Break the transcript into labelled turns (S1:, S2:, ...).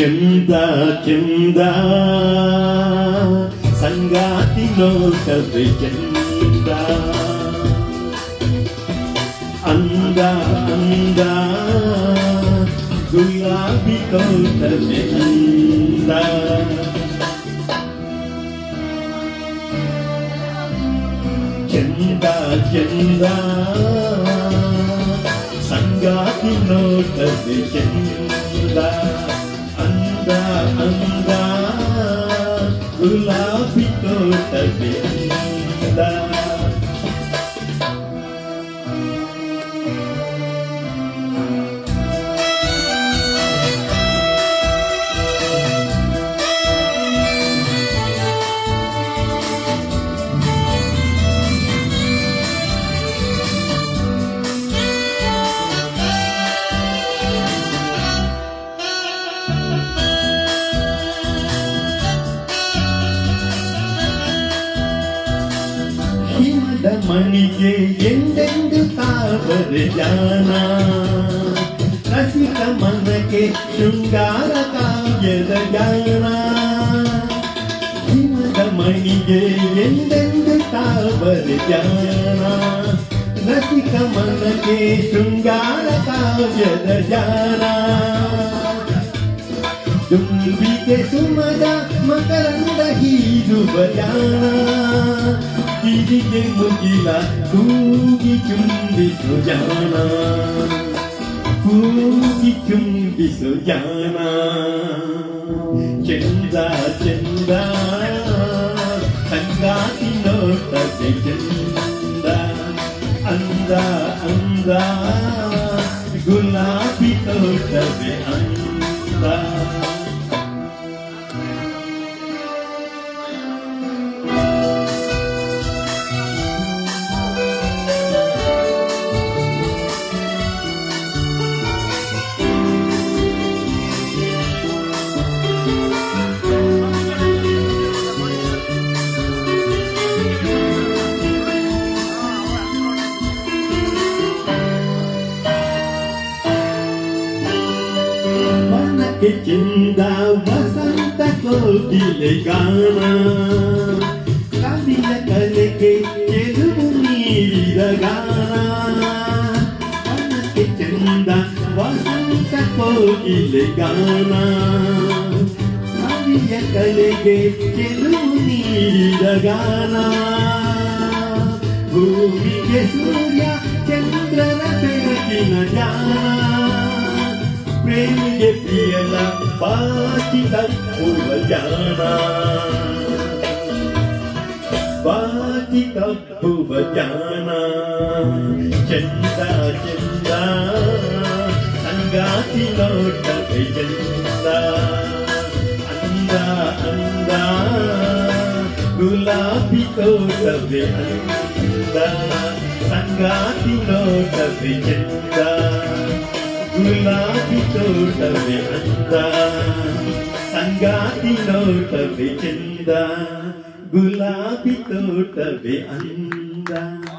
S1: కింద కింద సంగాతిలో కవి కింద. అంద అంద గులాబీతో కవి అంద కింద కింద సంగాతిలో కవి కింద. hamba Ula pito tabi ಮಣಿಗೆ ಎಂದೆಂದು ತಾವರೆ ಜಾನ ರಸಿಕ ಮನಕ್ಕೆ ಶೃಂಗಾರ ಕಾವ್ಯದ ಜ್ಞಾನ ಹಿಮದ ಮಣಿಗೆ ಎಂದೆಂದು ತಾವರೆ ಜಾನ ರಸಿಕ ಮನಕ್ಕೆ ಶೃಂಗಾರ ಕಾವ್ಯದ ಜಾನ ತುಂಬಿಗೆ ಸುಮದ ಮಕರಂದ ಹೀರುವ ಜಾಣ ಕಿವಿಗೆ ಮುಗಿಲ ಕೂಗಿ ಚುಂಬಿಸು ಜಾಣ ಕೂಗಿ ಚುಂಬಿಸು ಜಾಣ ಚಂದ ಚಂದ ಸಂಗಾತಿ ನೋಟದೆ ಚಂದ ಅಂದ ಅಂದ ಗುಲಾಬಿ ತೋಟವೇ ಅಂದ ವನಕ್ಕೆ ಚಿಂದ ವಸಂತ ಕೋಗಿಲೆ ಗಾನ ಕವಿಯ ಕಲೆಗೆ ಚೆಲುವು ನೀಡಿದ ಗಾನ ವನಕ್ಕೆ ಚಂದ ವಸಂತ ಕೋಗಿಲೆ ಗಾನ ಕವಿಯ ಕಲೆಗೆ ಚೆಲುವು ನೀಡಿದ ಗಾನ ಭೂಮಿಗೆ ಸೂರ್ಯ ಚಂದ್ರನ ಬೆಳಕಿನ ಜಾನ que fiel la patita puvayana. Patita puvayana, chenda chenda, sangati nota vejenda, anda anda, gulabi tota vejenda, sangati nota vejenda. గులాబీ తోటవి అంద. సంగాతి నోటవి చంద. గులాబీ తోటవి అందా.